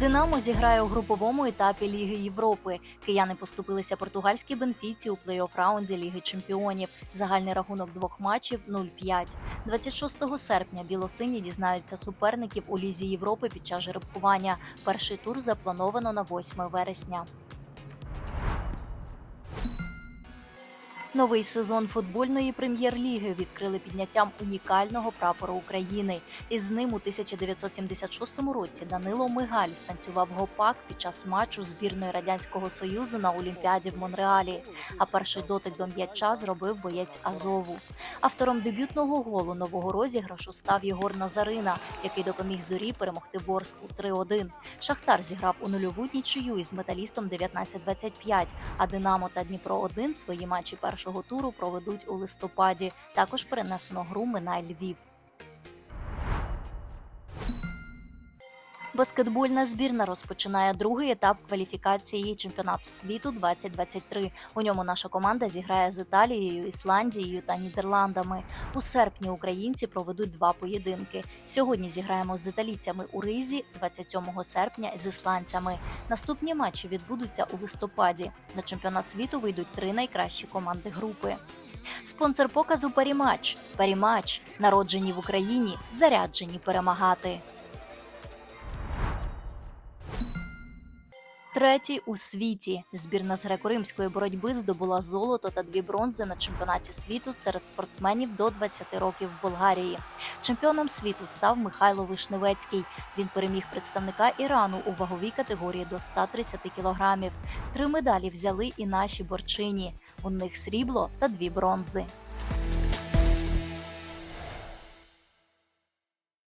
Динамо зіграє у груповому етапі Ліги Європи. Кияни поступилися португальській бенфіці у плей-офф раунді Ліги Чемпіонів. Загальний рахунок двох матчів 0-5. 26 серпня білосині дізнаються суперників у Лізі Європи під час жеребкування. Перший тур заплановано на 8 вересня. Новий сезон футбольної прем'єр-ліги відкрили підняттям унікального прапору України. Із ним у 1976 році Данило Мигаль станцював гопак під час матчу збірної радянського союзу на Олімпіаді в Монреалі. А перший дотик до м'яча зробив боєць Азову. Автором дебютного голу нового розіграшу став Єгор Назарина, який допоміг зорі перемогти Ворсклу 3-1. Шахтар зіграв у нульову нічию із металістом 19-25, а Динамо та Дніпро 1 свої матчі першого туру проведуть у листопаді. Також перенесено гру Минай Львів. Баскетбольна збірна розпочинає другий етап кваліфікації чемпіонату світу 2023. У ньому наша команда зіграє з Італією, Ісландією та Нідерландами. У серпні українці проведуть два поєдинки. Сьогодні зіграємо з італійцями у Ризі, 27 серпня з ісландцями. Наступні матчі відбудуться у листопаді. На чемпіонат світу вийдуть три найкращі команди групи. Спонсор показу Парімач. Парімач народжені в Україні, заряджені перемагати. Третій у світі збірна з греко-римської боротьби здобула золото та дві бронзи на чемпіонаті світу серед спортсменів до 20 років в Болгарії. Чемпіоном світу став Михайло Вишневецький. Він переміг представника Ірану у ваговій категорії до 130 кілограмів. Три медалі взяли і наші борчині. У них срібло та дві бронзи.